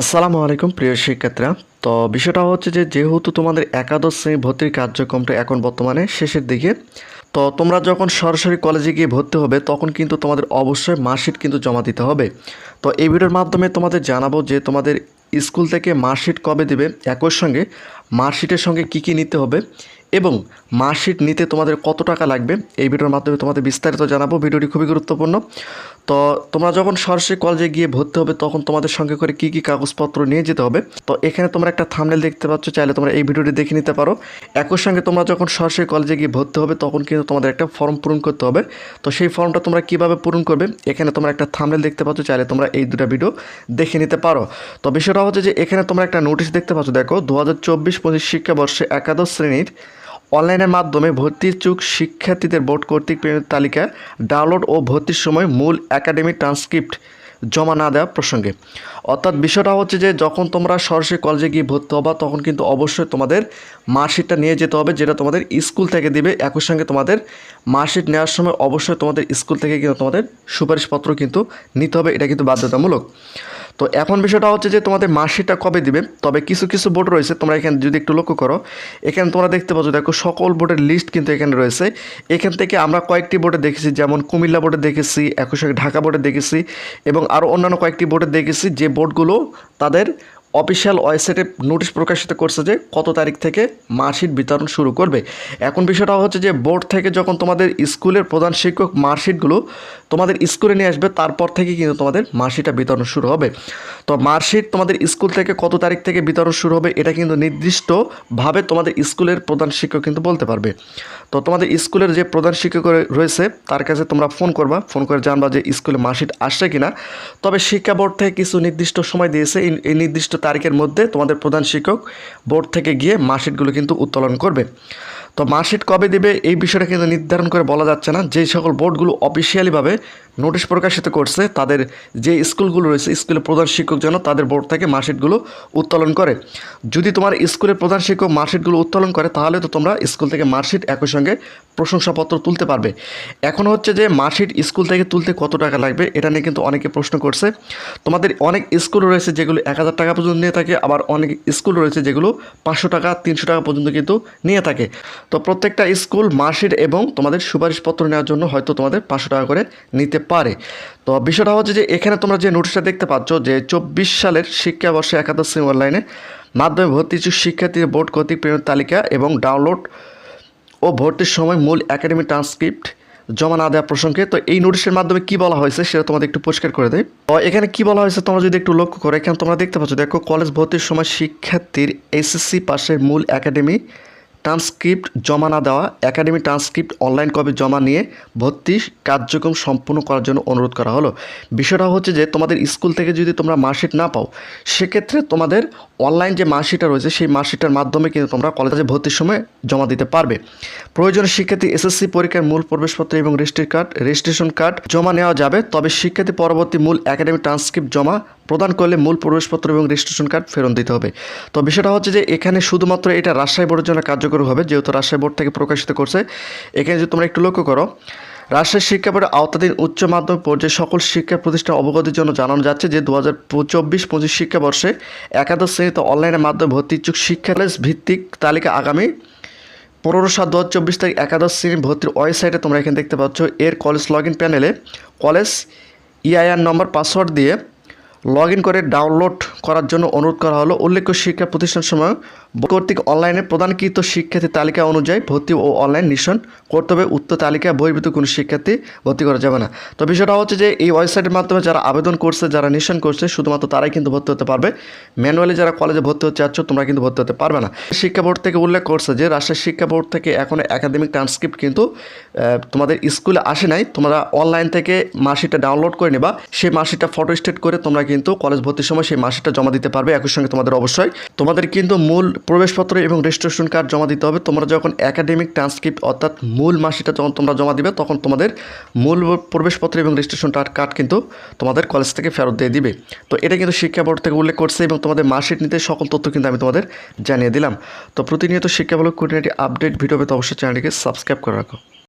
আসসালামু আলাইকুম, প্রিয় শিক্ষার্থীরা। তো বিষয়টা হচ্ছে যে, যেহেতু তোমাদের একাদশ শ্রেণি ভর্তির কার্যক্রমটা এখন বর্তমানে শেষের দিকে, তো তোমরা যখন সরাসরি কলেজে গিয়ে ভর্তি হবে, তখন কিন্তু তোমাদের অবশ্যই মার্কশিট কিন্তু জমা দিতে হবে। তো এই ভিডিওর মাধ্যমে তোমাদের জানাব যে, তোমাদের স্কুল থেকে মার্কশিট কবে দেবে, একই সঙ্গে মার্কশিটের সঙ্গে কী কী নিতে হবে এবং মার্কশিট নিতে তোমাদের কত টাকা লাগবে? এই ভিডিওর মাধ্যমে তোমাদের বিস্তারিত জানাব। ভিডিওটি খুবই গুরুত্বপূর্ণ। তো তোমরা যখন সরাসরি কলেজে গিয়ে ভর্তি হবে, তখন তোমাদের সঙ্গে করে কী কী কাগজপত্র নিয়ে যেতে হবে? তো এখানে তোমরা একটা থামনেল দেখতে পাচ্ছ, চাইলে তোমরা এই ভিডিওটি দেখে নিতে পারো। একই সঙ্গে তোমরা যখন সরাসরি কলেজে গিয়ে ভর্তি হবে, তখন কিন্তু তোমাদের একটা ফর্ম পূরণ করতে হবে। তো সেই ফর্মটা তোমরা কীভাবে পূরণ করবে? এখানে তোমরা একটা থামনেল দেখতে পাচ্ছ, চাইলে তোমরা এই দুটো ভিডিও দেখে নিতে পারো। তো বিষয়টা হচ্ছে যে, এখানে তোমরা একটা নোটিশ দেখতে পাচ্ছ। দেখো দু হাজার চব্বিশ পঁচিশ শিক্ষাবর্ষে একাদশ শ্রেণির অনলাইনের মাধ্যমে ভর্তি ইচ্ছুক শিক্ষার্থীদের বোর্ড কর্তৃক প্রেরণের তালিকা ডাউনলোড ও ভর্তির সময় মূল একাডেমিক ট্রান্সক্রিপ্ট জমা না দেওয়া প্রসঙ্গে। অর্থাৎ বিষয়টা হচ্ছে যে, যখন তোমরা সরাসরি কলেজে গিয়ে ভর্তি হবা, তখন কিন্তু অবশ্যই তোমাদের মার্কশিটটা নিয়ে যেতে হবে, যেটা তোমাদের স্কুল থেকে দিবে। একই সঙ্গে তোমাদের মার্কশিট নেওয়ার সময় অবশ্যই তোমাদের স্কুল থেকে কিন্তু তোমাদের সুপারিশপত্র কিন্তু নিতে হবে। এটা কিন্তু বাধ্যতামূলক। তো এখন বিষয়টা হচ্ছে যে তোমাদের মার্কশিটটা কবে দিবে? তবে কিছু কিছু বোর্ড রয়েছে, তোমরা এখানে যদি একটু লক্ষ্য করো, এখানে তোমরা দেখতে পাচ্ছ, দেখো সকল বোর্ডের লিস্ট কিন্তু এখানে রয়েছে। এখান থেকে আমরা কয়েকটি বোর্ডে দেখেছি, যেমন কুমিল্লা বোর্ডে দেখেছি, একই ঢাকা বোর্ডে দেখেছি, এবং আরও অন্যান্য কয়েকটি বোর্ডে দেখেছি, যে বোর্ডগুলো তাদের অফিসিয়াল ওয়েবসাইটে নোটিশ প্রকাশিত করছে যে কত তারিখ থেকে মার্কশিট বিতরণ শুরু করবে। এখন বিষয়টা হচ্ছে যে বোর্ড থেকে যখন তোমাদের স্কুলের প্রধান শিক্ষক মার্কশিটগুলো তোমাদের স্কুলে নিয়ে আসবে, তারপর থেকে কিন্তু তোমাদের মার্কশিটটা বিতরণ শুরু হবে। তো মার্কশিট তোমাদের স্কুল থেকে কত তারিখ থেকে বিতরণ শুরু হবে, এটা কিন্তু নির্দিষ্টভাবে তোমাদের স্কুলের প্রধান শিক্ষক কিন্তু বলতে পারবে। তো তোমাদের স্কুলের যে প্রধান শিক্ষক রয়েছে, তার কাছে তোমরা ফোন করবা, ফোন করে জানবা যে স্কুলে মার্কশিট আসছে কিনা। তবে শিক্ষা বোর্ড থেকে কিছু নির্দিষ্ট সময় দিয়েছে, এই এই নির্দিষ্ট তারিখের মধ্যে তোমাদের প্রধান শিক্ষক বোর্ড থেকে গিয়ে মার্কশিটগুলো কিন্তু উত্তোলন করবে। তো মার্কশিট কবে দেবে এই বিষয়টা কিন্তু নির্ধারণ করে বলা যাচ্ছে না। যেই সকল বোর্ডগুলো অফিসিয়ালিভাবে নোটিশ প্রকাশিত করছে, তাদের যে স্কুলগুলো রয়েছে, স্কুলের প্রধান শিক্ষক যেন তাদের বোর্ড থেকে মার্কশিটগুলো উত্তোলন করে। যদি তোমার স্কুলের প্রধান শিক্ষক মার্কশিটগুলো উত্তোলন করে, তাহলে তো তোমরা স্কুল থেকে মার্কশিট একই সঙ্গে প্রশংসাপত্র তুলতে পারবে। এখন হচ্ছে যে মার্কশিট স্কুল থেকে তুলতে কত টাকা লাগবে, এটা নিয়ে কিন্তু অনেকে প্রশ্ন করছে। তোমাদের অনেক স্কুল রয়েছে যেগুলো এক হাজার টাকা পর্যন্ত নিয়ে থাকে, আবার অনেক স্কুল রয়েছে যেগুলো পাঁচশো টাকা, তিনশো টাকা পর্যন্ত কিন্তু নিয়ে থাকে। তো প্রত্যেকটা স্কুল মার্কশিট এবং তোমাদের সুপারিশপত্র নেওয়ার জন্য হয়তো তোমাদের পাঁচশো টাকা করে নিতে পারে। তো বিষয়টা হচ্ছে যে এখানে তোমরা যে নোটিশটা দেখতে পাচ্ছ যে চব্বিশ সালের শিক্ষাবর্ষে একাদশ শ্রেণি অনলাইনে মাধ্যমে ভর্তি ইচ্ছুক শিক্ষার্থীদের বোর্ড কর্তৃক প্রেরণের তালিকা এবং ডাউনলোড ও ভর্তির সময় মূল একাডেমিক ট্রান্সক্রিপ্ট জমা না দেওয়া প্রসঙ্গে। তো এই নোটিশের মাধ্যমে কি বলা হয়েছে সেটা তোমাদের একটু পরিষ্কার করে দেয় তো এখানে কি বলা হয়েছে তোমরা যদি একটু লক্ষ্য করো, এখানে তোমরা দেখতে পাচ্ছ, দেখো, কলেজ ভর্তির সময় শিক্ষার্থীর এসএসসি পাশের মূল একাডেমি ট্রান্সক্রিপ্ট জমা না দেওয়া একাডেমি ট্রান্সক্রিপ্ট অনলাইন কপি জমা নিয়ে ভর্তি কার্যক্রম সম্পূর্ণ করার জন্য অনুরোধ করা হলো। বিষয়টা হচ্ছে যে, তোমাদের স্কুল থেকে যদি তোমরা মার্কশিট না পাও, সেক্ষেত্রে তোমাদের অনলাইন যে মার্কশিটটা রয়েছে, সেই মার্কশিটের মাধ্যমে কিন্তু তোমরা কলেজে ভর্তির সময় জমা দিতে পারবে। প্রয়োজনীয় শিক্ষার্থী এসএসসি পরীক্ষার মূল প্রবেশপত্র এবং রেজিস্ট্রি কার্ড রেজিস্ট্রেশন কার্ড জমা নেওয়া যাবে। তবে শিক্ষার্থী পরবর্তী মূল একাডেমিক ট্রান্সক্রিপ্ট জমা প্রদান করলে মূল প্রবেশপত্র এবং রেজিস্ট্রেশন কার্ড ফেরত দিতে হবে। তো বিষয়টা হচ্ছে যে, এখানে শুধুমাত্র এটা রাজশাহী বোর্ডের জন্য কার্যকর হবে যেহেতু রাজশাহী বোর্ড থেকে প্রকাশিত করছে, এখানে যদি তোমরা একটু লক্ষ্য করো, রাজশাহী শিক্ষা বোর্ডের আওতাধীন উচ্চ মাধ্যমিক পর্যায়ে সকল শিক্ষা প্রতিষ্ঠান অবগতির জন্য জানানো যাচ্ছে যে দু হাজার চব্বিশ পঁচিশ শিক্ষাবর্ষে একাদশ শ্রেণীতে অনলাইনের মাধ্যমে ভর্তি ইচ্ছুক শিক্ষা ভিত্তিক তালিকা আগামী পনেরো সাত দু হাজার চব্বিশ তারিখ একাদশ শ্রেণির ভর্তির ওয়েবসাইটে তোমরা এখানে দেখতে পাচ্ছ, এর কলেজ লগ ইন প্যানেলে কলেজ ইআইআর নম্বর, পাসওয়ার্ড দিয়ে লগ ইন করে ডাউনলোড করার জন্য অনুরোধ করা হলো। উল্লেখ্য, শিক্ষা প্রতিষ্ঠান সময় কর্তৃক অনলাইনে প্রদানকৃত শিক্ষার্থী তালিকা অনুযায়ী ভর্তি ও অনলাইন নিশন করতে হবে উক্ত তালিকা বহির্ভূত কোনো শিক্ষার্থী ভর্তি করা যাবে না। তো বিষয়টা হচ্ছে যে, এই ওয়েবসাইটের মাধ্যমে যারা আবেদন করছে, যারা নিশন করছে, শুধুমাত্র তারাই কিন্তু ভর্তি হতে পারবে। ম্যানুয়ালি যারা কলেজে ভর্তি হতে চাচ্ছ, তোমরা কিন্তু ভর্তি হতে পারবে না। শিক্ষা বোর্ড থেকে উল্লেখ করছে যে, রাজশাহী শিক্ষা বোর্ড থেকে এখন একাডেমিক ট্রান্সক্রিপ্ট কিন্তু তোমাদের স্কুলে আসে নাই। তোমরা অনলাইন থেকে মার্কশিটটা ডাউনলোড করে নেবা। সেই মার্কশিটটা ফটো স্টেট করে তোমরা কিন্তু কলেজ ভর্তির সময় সেই মার্কশিটটা জমা দিতে পারবে, একই সঙ্গে তোমাদের অবশ্যই। তোমাদের কিন্তু মূল প্রবেশপত্র এবং রেজিস্ট্রেশন কার্ড জমা দিতে হবে। তোমরা যখন একাডেমিক ট্রান্সক্রিপ্ট অর্থাৎ মূল মার্কশিটটা যখন তোমরা জমা দিবে, তখন তোমাদের মূল প্রবেশপত্র এবং রেজিস্ট্রেশন কার্ড কিন্তু তোমাদের কলেজ থেকে ফেরত দিয়ে দিবে। তো এটা কিন্তু শিক্ষা বোর্ড থেকে উল্লেখ করছে এবং তোমাদের মার্কশিট নিতে সকল তথ্য কিন্তু আমি তোমাদের জানিয়ে দিলাম। তো প্রতিনিয়ত শিক্ষামূলক খুঁটিনাটি আপডেট ভিডিও পেতে অবশ্যই চ্যানেলটিকে সাবস্ক্রাইব করে রাখো।